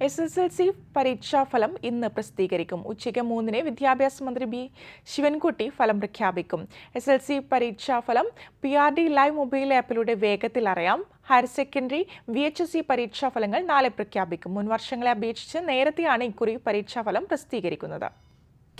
S S L C പരീക്ഷാഫലം ഇന്ന് പ്രസിദ്ധീകരിക്കും. ഉച്ചയ്ക്ക് മൂന്നിന് വിദ്യാഭ്യാസ മന്ത്രി ബി ശിവൻകുട്ടി ഫലം പ്രഖ്യാപിക്കും. എസ് എൽ സി പരീക്ഷാഫലം P R D live mobile ആപ്പിലൂടെ വേഗത്തിൽ അറിയാം. Higher secondary V H S C പരീക്ഷാഫലങ്ങൾ നാളെ പ്രഖ്യാപിക്കും. മുൻ വർഷങ്ങളെ അപേക്ഷിച്ച് നേരത്തെയാണ് ഇക്കുറി പരീക്ഷാഫലം പ്രസിദ്ധീകരിക്കുന്നത്.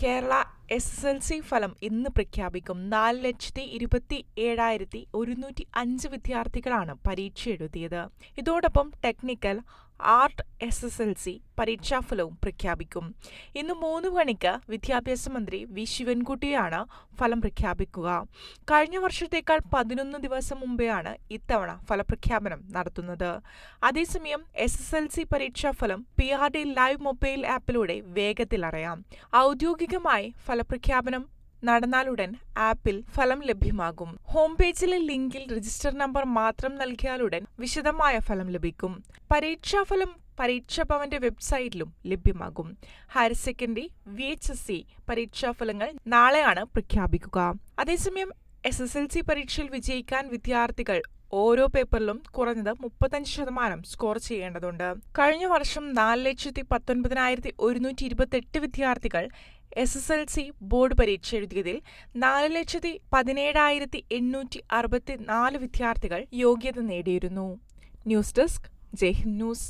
Kerala S S L C ഫലം ഇന്ന് പ്രഖ്യാപിക്കും. നാല് ലക്ഷത്തി ഇരുപത്തി ഏഴായിരത്തി ഒരുന്നൂറ്റി അഞ്ച് വിദ്യാർത്ഥികളാണ് പരീക്ഷ എഴുതിയത് ഇതോടൊപ്പം technical art S S L C പരീക്ഷാഫലവും പ്രഖ്യാപിക്കും. ഇന്ന് മൂന്ന് മണിക്ക് വിദ്യാഭ്യാസ മന്ത്രി വി. ശിവൻകുട്ടിയാണ് ഫലം പ്രഖ്യാപിക്കുക. കഴിഞ്ഞ വർഷത്തേക്കാൾ പതിനൊന്ന് ദിവസം മുമ്പെയാണ് ഇത്തവണ ഫലപ്രഖ്യാപനം നടത്തുന്നത്. അതേസമയം എസ് എസ് എൽ സി പരീക്ഷാഫലം P R D live mobile ആപ്പിലൂടെ വേഗത്തിൽ അറിയാം. ഔദ്യോഗികമായി ഫലപ്രഖ്യാപനം നടന്നാലുടൻ ആപ്പിൽ ഫലം ലഭ്യമാകും. ഹോം പേജിലെ ലിങ്കിൽ രജിസ്റ്റർ നമ്പർ മാത്രം നൽകിയാലുടൻ വിശദമായ ഫലം ലഭിക്കും. പരീക്ഷാഫലം പരീക്ഷാഭവന്റെ വെബ്സൈറ്റിലും ലഭ്യമാകും. Higher secondary V H S C പരീക്ഷാഫലങ്ങൾ നാളെയാണ് പ്രഖ്യാപിക്കുക. അതേസമയം എസ് എസ് എൽ സി പരീക്ഷയിൽ വിജയിക്കാൻ വിദ്യാർത്ഥികൾ ഓരോ പേപ്പറിലും കുറഞ്ഞത് മുപ്പത്തഞ്ച് ശതമാനം സ്കോർ ചെയ്യേണ്ടതുണ്ട്. കഴിഞ്ഞ വർഷം നാല് ലക്ഷത്തി പത്തൊൻപതിനായിരത്തി ഒരുന്നൂറ്റി ഇരുപത്തെട്ട് വിദ്യാർത്ഥികൾ S S L C board പരീക്ഷ എഴുതിയതിൽ നാല് ലക്ഷത്തി പതിനേഴായിരത്തി എണ്ണൂറ്റി അറുപത്തി നാല് വിദ്യാർത്ഥികൾ യോഗ്യത നേടിയിരുന്നു. News desk Jaihind news.